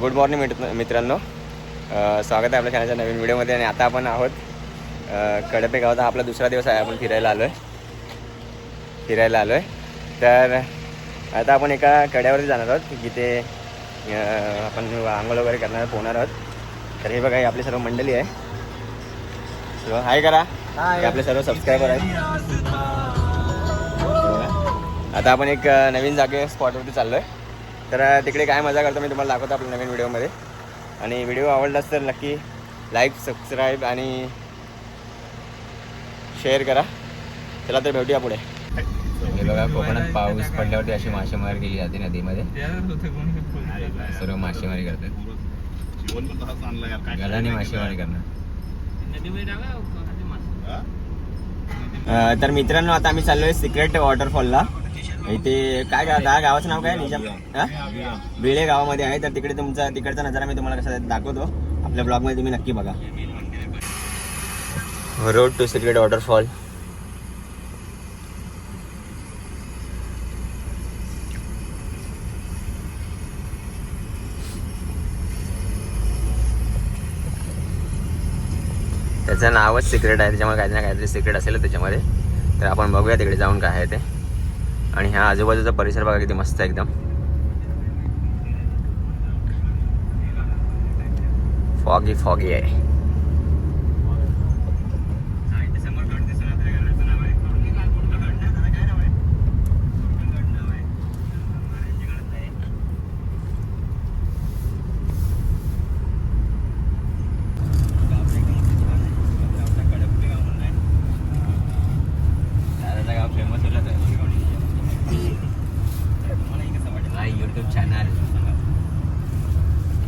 Good morning मित्र मित्रांनो. स्वागत आहे आपल्या चॅनलच्या नवीन व्हिडिओमध्ये आणि आता आपण आहोत कडपे गावाचा हा आपला दुसरा दिवस आहे आपण फिरायला आलो आहे फिरायला आलो आहे तर आता आपण एका कड्यावरती जाणार आहोत जिथे आपण आंघोळ वगैरे करणार पोहणार आहोत. तर हे बघा ही आपली सर्व मंडळी आहे. सो हाय करा. हे आपले सर्व सबस्क्रायबर आहेत. आता आपण एक नवीन जागे स्पॉटवरती चाललो आहे तर तिकडे काय मजा करतो मी तुम्हाला दाखवतो आपल्या नवीन व्हिडिओमध्ये. आणि व्हिडिओ आवडलाच तर नक्की लाईक सबस्क्राईब आणि शेअर करा. चला तर भेटूया पुढे. हे बघा कोकणात पाऊस पडल्यावरती अशी मासेमारी केली जाते नदीमध्ये. सर्व मासेमारी करतात. गलाने मासेमारी करणार. तर मित्रांनो आता आम्ही चाललोय सिक्रेट वॉटरफॉलला इथे काय गाव दहा गावाचं नाव काय? निजाम? हा? बिळे गावामध्ये आहे. तर तिकडे तुमचा तिकडचा नजारा मी तुम्हाला कसा दाखवतो. आपल्या ब्लॉगमध्ये तुम्ही नक्की बघा. रोड टू सिक्रेट वॉटरफॉल त्याचं नावच सिक्रेट आहे. त्याच्यामुळे काहीतरी ना काहीतरी सिक्रेट असेल त्याच्यामध्ये. तर आपण बघूया तिकडे जाऊन काय आहे ते. आणि ह्या आजूबाजूचा परिसर बघा किती मस्त आहे एकदम. फॉगी फॉगी आहे दादाचं गाव फेमस होलं तर युट्यूब चॅनल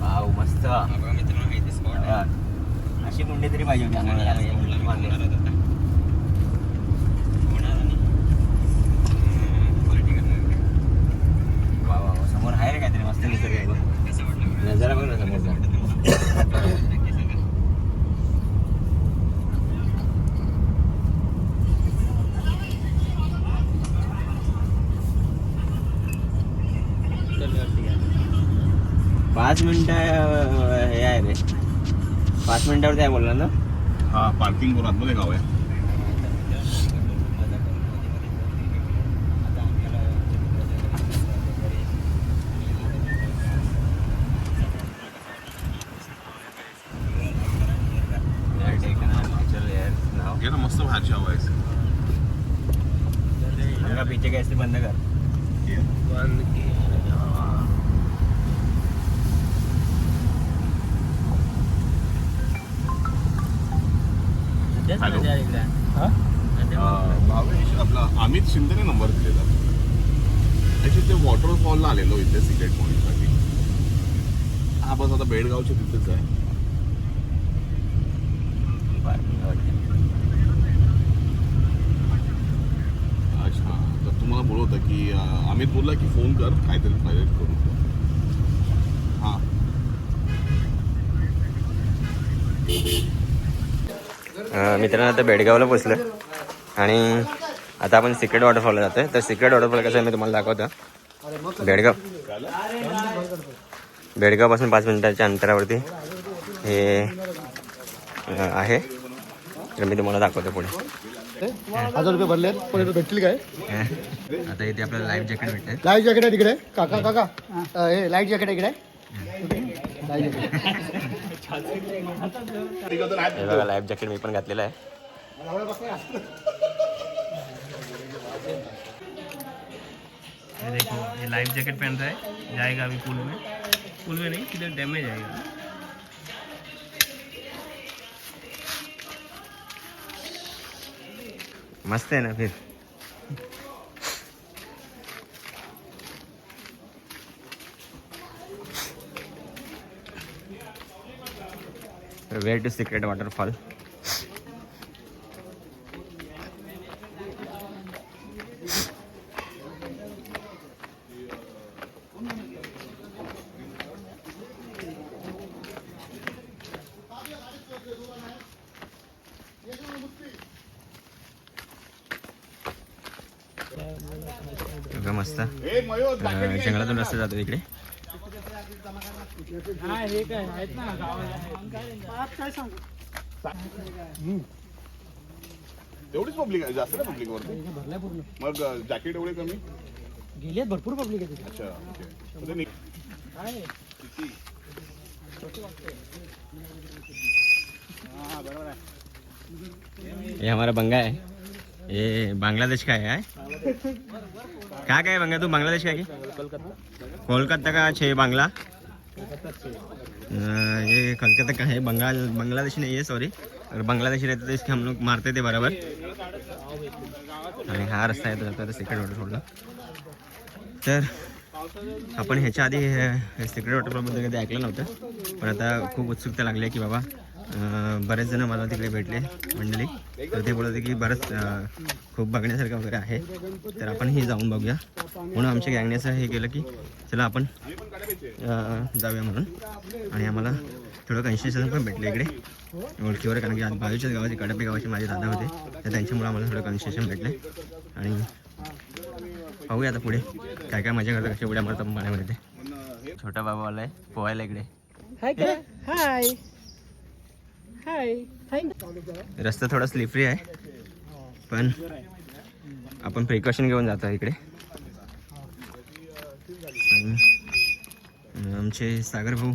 वाव मस्त हा. अशी कुंडी तरी पाहिजे होती आम्हाला वा वा वा. समोर आहे रे काहीतरी मस्त निसर्ग आहे बघ. नजारा बघ ना समोरचा पाच मिनिट हे आहे रे. पाच मिनिटावर आहे बोलला ना? हा पार्किंग करून आतमध्ये गाव आहे नाव घे ना मस्त भाजी हवा आहे अंगा पीछे कैसे बंद कर हॅलो भावेश आपला अमित शिंदेने नंबर दिलेला. ऍक्च्युली ते वॉटरफॉलला आलेलो इथे सिक्रेट पॉईंटसाठी हा बस आता बेडगावच्या तिथेच आहे. अच्छा तर तुम्हाला बोलत की अमित बोलला की फोन कर काहीतरी फायदेत करू. हां. अं, मित्रांनो आता बेडगावला पोचलं आणि आता आपण सिक्रेट वॉटरफॉलला जातोय. तर सिक्रेट वॉटरफॉल कसं आहे मी तुम्हाला दाखवतो. बेडगाव. बेडगावपासून पाच मिनिटाच्या अंतरावरती हे आहे. तर मी तुम्हाला दाखवतो पुढे. हजार रुपये इथं भेटतील काय? आता इथे आपल्याला लाईफ जॅकेट भेटते लाइट जॅकेट आहे तिकडे. काका काका. हे लाइट जॅकेट आहे इकडे. लाईफ जॅकेट मी पण घातलेलं आहे. ये देखो, ये लाइफ जैकेट पहन रहा है। जाएगा अभी पुल में। पुल में नहीं किधर डैम में जाएगा। मस्त आहे ना फिर? वे टू सिक्रेट वॉटरफॉल मस्त. जंगलातून रस्ता जातो इकडे. पब्लिक आहे जास्त नाही पब्लिक वरती? मग जॅकेट एवढे कमी? गेली भरपूर पब्लिक आहे अच्छा किती? ये हमारा बंगा है. ये बांग्लादेश का है? काय काय है बंगा तू? बांगलादेश काय? कोलकाता का छे बांगला। ये कलकत्ता का है बंगाल बांग्लादेश नहीं है सॉरी अगर बांग्लादेश रहते तो इसके हम लोग मारते थे बराबर। आणि हा रस्ता येतो तो आता सिक्रेट सोडला तर आपण ह्याच्या आधी सिक्रेट वॉटरफॉलबद्दल कधी ऐकलं नव्हतं. पण आता खूप उत्सुकता लागली आहे की बाबा बरेच जण मला तिकडे भेटले मंडळी. तर ते बोलत होते की बरंच खूप बघण्यासारखं वगैरे आहे. तर आपणही जाऊन बघूया. म्हणून आमच्या गँगने असं हे केलं की चला आपण जाऊया म्हणून. आणि आम्हाला थोडं कन्सेशन पण भेटलं इकडे. ओळखीवर कारण की आज बाजूच्याच गावाचे कडपे गावाचे माझे दादा होते. तर त्यांच्यामुळे आम्हाला थोडं कन्सेशन भेटले. आणि पाहूया आता पुढे काय काय मजा करतात कशा उड्या मारतात पाण्यामध्ये. छोटा बाबा आलाय पोहायला इकडे. हाय हाय हाय रस्ता थोडा स्लिपरी आहे. पण आपण प्रिकॉशन घेऊन जातो इकडे. आमचे सागर भाऊ.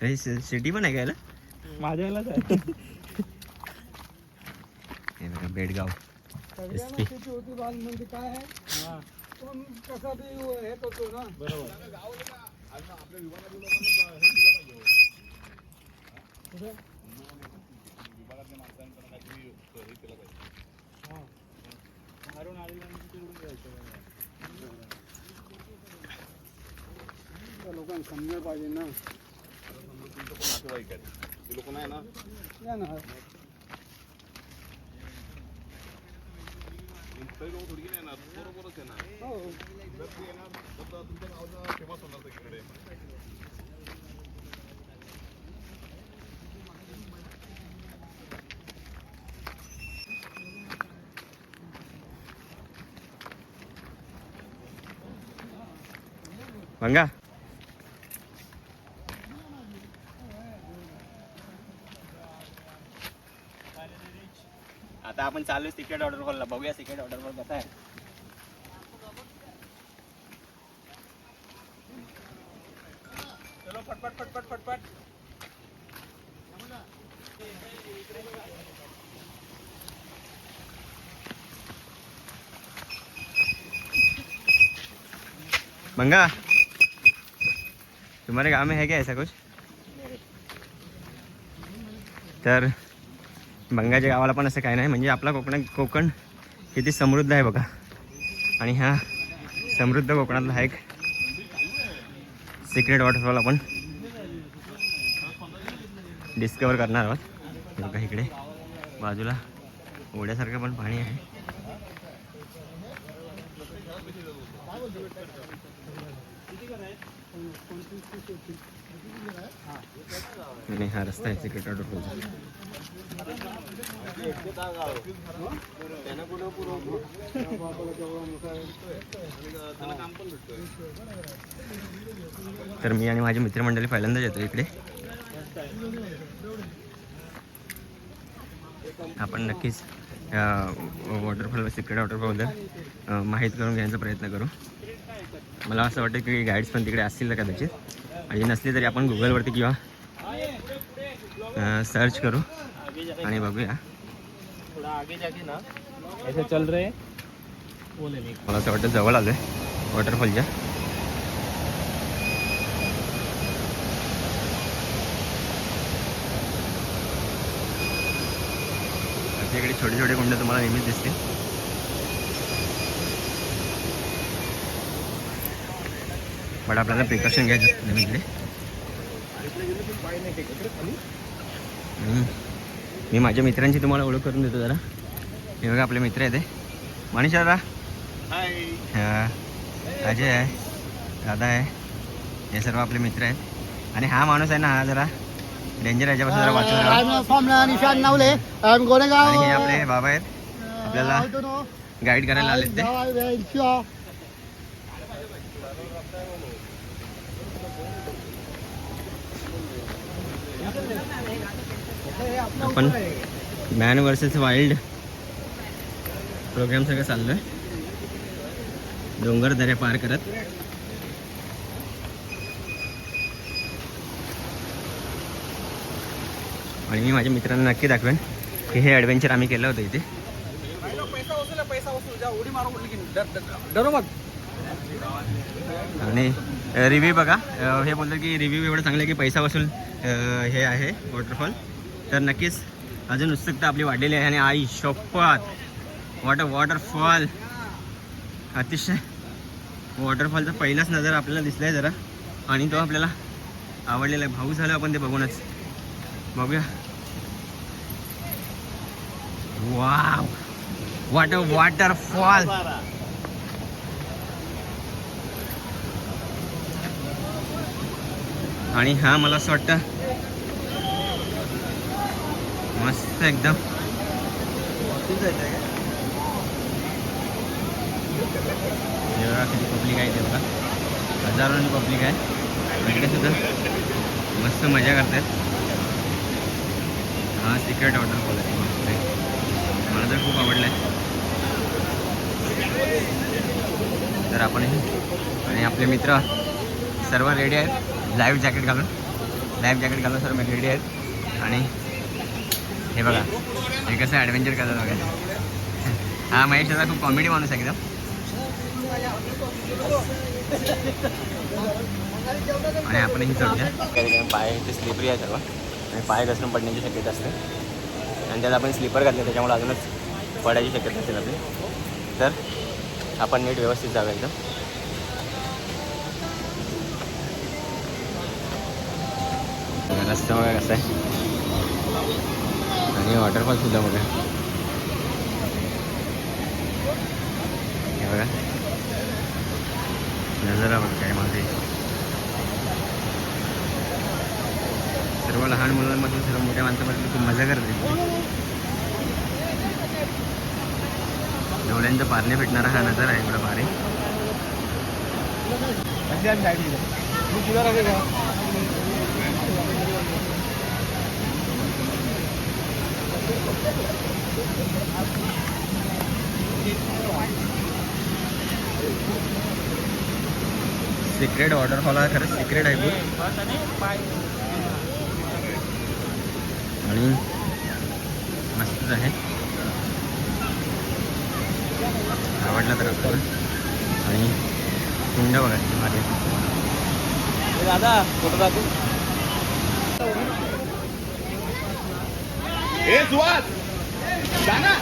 काही सिटी पण आहे का याला? माझ्या हे बघा बेडगाव. एस पी म्हणजे काय आहे कसा बी हे करतो ना लोकांना समजायला पाहिजे? ना नातेवाईक आहेत ते लोक नाही ना या ना तरी लोक थोडी नाही येणार बरोबरच येणार हो. जर ते येणार तर तुमच्या गावचा फेमस होणार तिकडे मंगा आता आपण चालू सिक्रेट ऑर्डर कॉलला बघूया सिक्रेट ऑर्डर कसा आहे. चलो फटफट फटफट फटफट मंगा तुम्हारे गाव में है क्या ऐसा कुछ? तर बंगाच्या गावाला पण असं काही नाही. म्हणजे आपला कोकण कोकण किती समृद्ध आहे बघा. आणि ह्या समृद्ध कोकणातला हा एक सिक्रेट वॉटरफॉल आपण डिस्कवर करणार आहोत. बघा इकडे. बाजूला ओढ्यासारखं पण पाणी आहे. नाही हा रस्ता आहे सिक्रेट वॉटरफॉलचा तर मी आणि माझी मित्रमंडळी पहिल्यांदाच येतो इकडे. आपण नक्कीच वॉटरफॉल सिक्रेट वॉटरफॉलबद्दल माहीत करून घेण्याचा प्रयत्न करू. मला असं वाटतं की गाईड्स पण तिकडे असतील कदाचित. आणि नसली तरी आपण गुगलवरती किंवा सर्च करू आणि बघूया. थोड़ा आगे जाके ना ऐसे चल रहे वो लेने मला असं वाटतं जवळ आलं आहे वॉटरफॉलच्या इकडे छोटे छोटे कुंड तुम्हाला नेहमीच दिसतील. बट आपल्याला प्रिकॉशन घ्यायचं इकडे. मी माझ्या मित्रांची तुम्हाला ओळख करून देतो जरा. हे बघा आपले मित्र आहेत ते मनीष दादा. हाय हा, अजय आहे. दादा आहे. हे सर्व आपले मित्र आहेत. आणि हा माणूस आहे ना हा जरा डेंजर याच्यापासून जरा वाचून हे आपले बाबा आहेत. आपल्याला गाईड करायला आलेत ते. आपण मॅन वर्सेस वाईल्ड प्रोग्राम सगळं चाललोय. डोंगर दऱ्या पार करत. आणि मी माझ्या मित्रांना नक्की दाखवेन की हे ॲडव्हेंचर आम्ही केलं होतं इथे. आणि रिव्ह्यू बघा. हे बोलतात की रिव्ह्यू एवढं चांगलं आहे की पैसा वसूल हे आहे वॉटरफॉल तर नक्कीच अजून उत्सुकता आपली वाढलेली आहे आणि आई शोपात वॉटर वॉटरफॉल अतिशय वॉटरफॉलचा पहिलाच नजर आपल्याला दिसला आहे जरा. आणि तो आपल्याला आवडलेला आहे. भाऊ झालो आपण ते बघूनच. बघूया. वाव वॉटर वॉटरफॉल आणि हा मला असं वाटतं मस्त एकदम. हे किती पब्लिक आहे ते बघा. हजारोनी पब्लिक आहे. इकडे सुद्धा. मस्त मजा करतात. हा सिक्रेट वॉटरफॉल आहे मस्त मला तर खूप आवडलं आहे तर आपण आणि आपले मित्र सर्व रेडी आहेत. लाईव्ह जॅकेट घालून. लाईव्ह जॅकेट घालून सर्व रेडी आहेत. आणि हे बघा हे कसं ॲडव्हेंचर करतात बघा. हा महेश दादा खूप कॉमेडी माणूस आहे एकदम. आणि आपणही चढूया. कधी पाय ते स्लिपरी आहे सर्व आणि पाय घसरून पडण्याची शक्यता असते. आणि त्यात आपण स्लीपर घातले त्याच्यामुळे अजूनच पडायची शक्यता असेल आपली. तर आपण नीट व्यवस्थित जाऊया एकदम. रस्ता वगैरे कसं आहे. आणि वॉटरफॉल सुद्धा बघा. हे बघा. नजारा बघ काय माझे सर्व लहान मुलांमधून सर्व मोठ्या माणसामधून खूप मजा करते डोळ्यांचं पारणे भेटणारा हा नजारा आहे एवढा भारी. सिक्रेट वॉटरफॉल हा खरंच सिक्रेट आहे आणि मस्तच आहे. आवडला तर आपल्याला आणि कुंड बघा किती भारी आहे. दादा फोटो दाखवू. ए सुहास! जा ना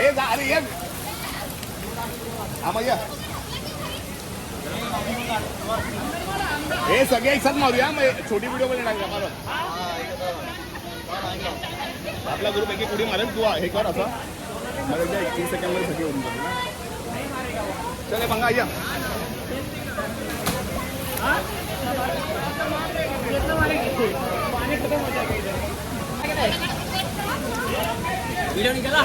ए जा अरे ये। हा मग हे सगळे एकसाथ मारूया मग छोटी व्हिडिओमध्ये टाकूया मारत आपला ग्रुप एक उडी मारेल तू हे कर असा. मला एकदा एकतीस सेकंडमध्ये सगळे होऊन जातील ना. चले मंगा या. व्हिडिओ निघाला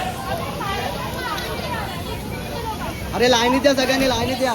अरे लाईनीत द्या सगळ्यांनी लाईनीत द्या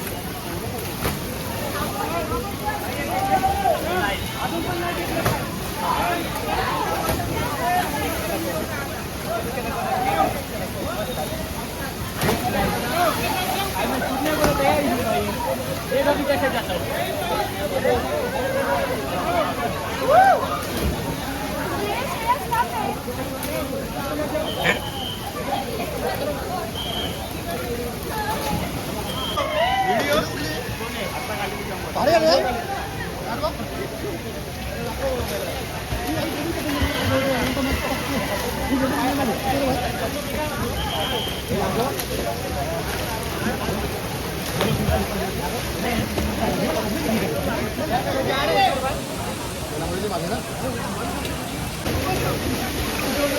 भारी आहे रे.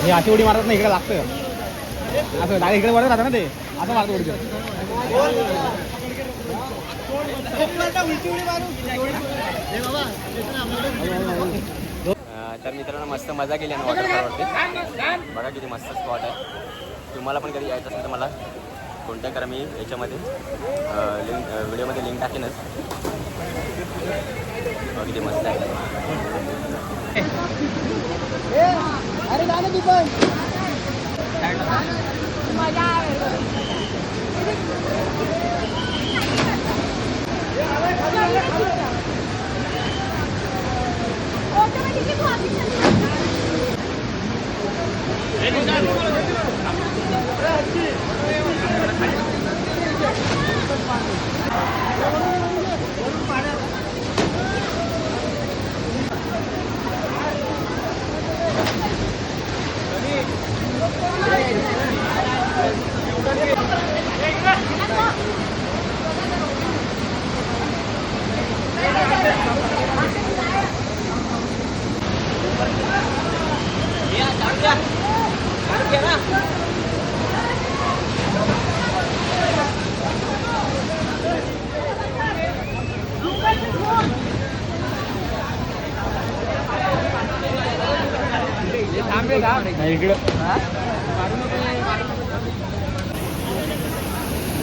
हे अशी उडी मारत नाही इकडे लागतं असं डायरेक्ट इकडे वरच राहतं ना ते. असं मारतो उडी. तर मित्रांनो मस्त मजा केली आणि वॉटर बघा किती मस्त स्पॉट आहे. तुम्हाला पण कधी यायचं असेल तर मला कॉन्टॅक्ट करा. मी याच्यामध्ये लिंक व्हिडिओमध्ये लिंक टाकेनच. बघा किती मस्त आहे. પાણી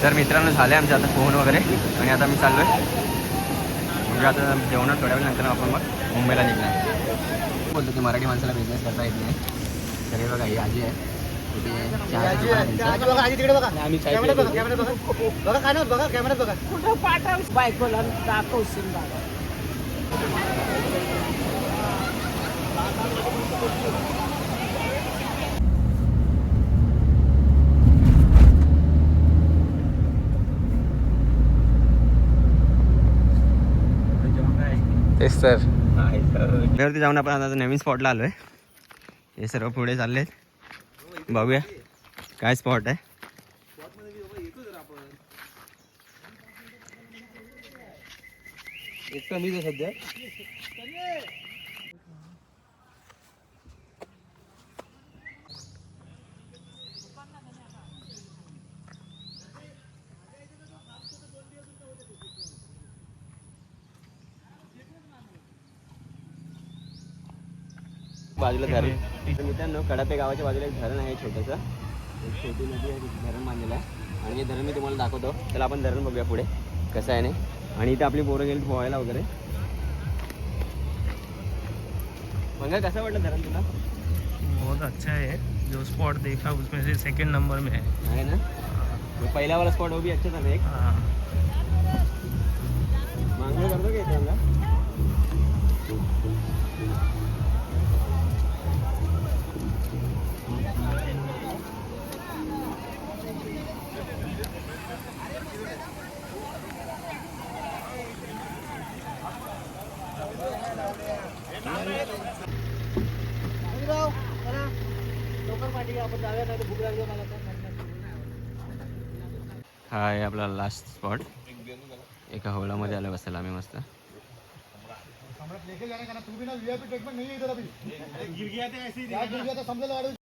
तर मित्रांनो झाले आमचे आता फोन वगैरे आणि आता मी चाललो आहे म्हणजे आता जेवणार थोड्या वेळ नंतर आपण मग मुंबईला निघणार. बोलतो की मराठी माणसाला बिझनेस करता येत नाही. तर हे बघा ही आजी आहे. दुकान आहे त्यांचं. बघा आधी तिकडे बघा आम्ही चाय कॅमेऱ्यात पितो. बघा कॅमेऱ्यात बघा बघा काय नाही होत, बघा कॅमेऱ्यात बघा कुठं पाठव बायकोला दाखवशील बाबा तेच तर. त्यावरती जाऊन आपण आता नवीन स्पॉटला आलो आहे हे सर्व पुढे चालले बघूया. काय स्पॉट आहे? एक कमीच आहे सध्या. बाजूला धरण तर मित्रांनो कडापे गावाच्या बाजूला एक धरण आहे छोटंसं. एक छोटी नदी आहे धरण बांधलेलं आहे. आणि हे धरण मी तुम्हाला दाखवतो. त्याला आपण धरण बघूया पुढे. कसं आहे नाही. आणि इथे आपली पोरं गेली पोहायला वगैरे. मग कसं वाटलं धरण तुला? बहुत अच्छा है जो स्पॉट देखा उसमें से सेकंड नंबर में है. आहे ना? पहिला वाला स्पॉट वो भी अच्छा था ना एक. हाँ. मागणी करतो आपला लास्ट स्पॉट एका होळामध्ये आलं बसायला आम्ही मस्त. लेके जाने का ना तू भी ना वीआईपी ट्रीटमेंट नहीं है इधर अभी गिर गया था ऐसे ही गिर गया था समझ लो